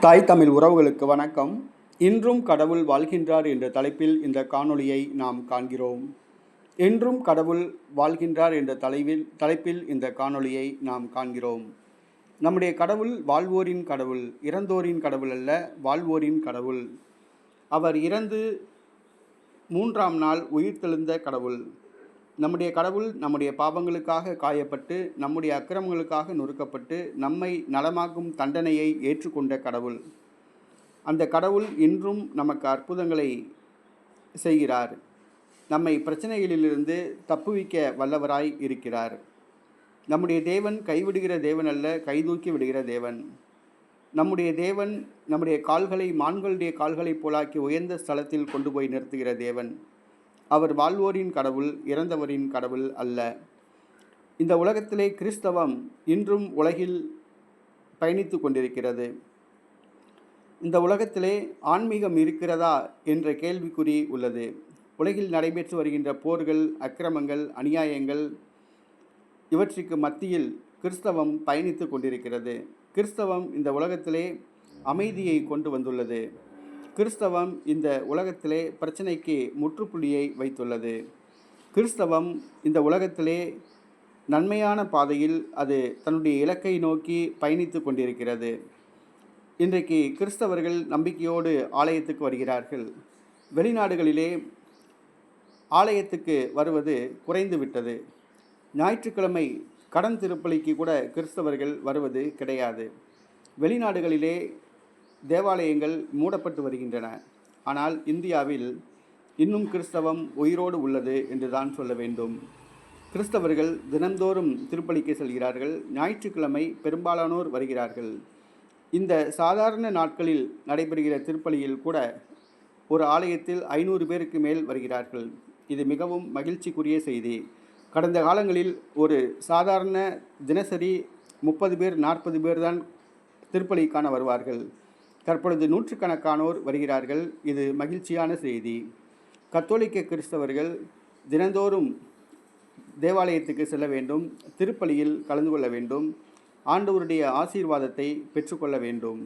தாய் தமிழ் உறவுகளுக்கு வணக்கம். இன்றும் கடவுள் வாழ்கின்றார் என்ற தலைப்பில் இந்த காணொளியை நாம் காண்கிறோம். என்றும் கடவுள் வாழ்கின்றார் என்ற தலைவில் தலைப்பில் இந்த காணொளியை நாம் காண்கிறோம். நம்முடைய கடவுள் வாழ்வோரின் கடவுள் இறந்தோரின் கடவுள் அல்ல வாழ்வோரின் கடவுள். அவர் இறந்து மூன்றாம் நாள் உயிர்த்தெழுந்த கடவுள். நம்முடைய கடவுள் நம்முடைய பாவங்களுக்காக காயப்பட்டு நம்முடைய அக்கிரமங்களுக்காக நொறுக்கப்பட்டு நம்மை நலமாக்கும் தண்டனையை ஏற்றுக்கொண்ட கடவுள். அந்த கடவுள் இன்றும் நமக்கு அற்புதங்களை செய்கிறார். நம்மை பிரச்சனைகளிலிருந்து தப்புவிக்க வல்லவராய் இருக்கிறார். நம்முடைய தேவன் கைவிடுகிற தேவன் அல்ல கைதூக்கி விடுகிற தேவன். நம்முடைய தேவன் நம்முடைய கால்களை மான்களுடைய கால்களைப் போலாக்கி உயர்ந்த ஸ்தலத்தில் கொண்டு போய் நிறுத்துகிற தேவன். அவர் வாழ்வோரின் கடவுள் இறந்தவரின் கடவுள் அல்ல. இந்த உலகத்திலே கிறிஸ்தவம் இன்றும் உலகில் பயணித்து கொண்டிருக்கிறது. இந்த உலகத்திலே ஆன்மீகம் இருக்கிறதா என்ற கேள்விக்குறி உள்ளது. உலகில் நடைபெற்று வருகின்ற போர்கள் அக்கிரமங்கள் அநியாயங்கள் இவற்றுக்கு மத்தியில் கிறிஸ்தவம் பயணித்து கொண்டிருக்கிறது. கிறிஸ்தவம் இந்த உலகத்திலே அமைதியை கொண்டு வந்துள்ளது. கிறிஸ்தவம் இந்த உலகத்திலே பிரச்சனைக்கு முற்றுப்புள்ளியை வைத்துள்ளது. கிறிஸ்தவம் இந்த உலகத்திலே நன்மையான பாதையில் அது தன்னுடைய இலக்கை நோக்கி பயணித்து கொண்டிருக்கிறது. இன்றைக்கு கிறிஸ்தவர்கள் நம்பிக்கையோடு ஆலயத்துக்கு வருகிறார்கள். வெளிநாடுகளிலே ஆலயத்துக்கு வருவது குறைந்து விட்டது. ஞாயிற்றுக்கிழமை கடன் திருப்பலிக்கு கூட கிறிஸ்தவர்கள் வருவது கிடையாது. வெளிநாடுகளிலே தேவாலயங்கள் மூடப்பட்டு வருகின்றன. ஆனால் இந்தியாவில் இன்னும் கிறிஸ்தவம் உயிரோடு உள்ளது என்று தான் சொல்ல வேண்டும். கிறிஸ்தவர்கள் தினந்தோறும் திருப்பலிக்கு செல்கிறார்கள். ஞாயிற்றுக்கிழமை பெரும்பாலானோர் வருகிறார்கள். இந்த சாதாரண நாட்களில் நடைபெறுகிற திருப்பலியில் கூட ஒரு ஆலயத்தில் ஐநூறு பேருக்கு மேல் வருகிறார்கள். இது மிகவும் மகிழ்ச்சிக்குரிய செய்தி. கடந்த காலங்களில் ஒரு சாதாரண தினசரி முப்பது பேர் நாற்பது பேர் தான் திருப்பலிக்கான வருவார்கள். தற்பொழுது நூற்றுக்கணக்கானோர் வருகிறார்கள். இது மகிழ்ச்சியான செய்தி. கத்தோலிக்க கிறிஸ்தவர்கள் தினந்தோறும் தேவாலயத்துக்கு செல்ல வேண்டும் திருப்பலியில் கலந்து கொள்ள வேண்டும் ஆண்டவருடைய ஆசீர்வாதத்தை பெற்றுக்கொள்ள வேண்டும்.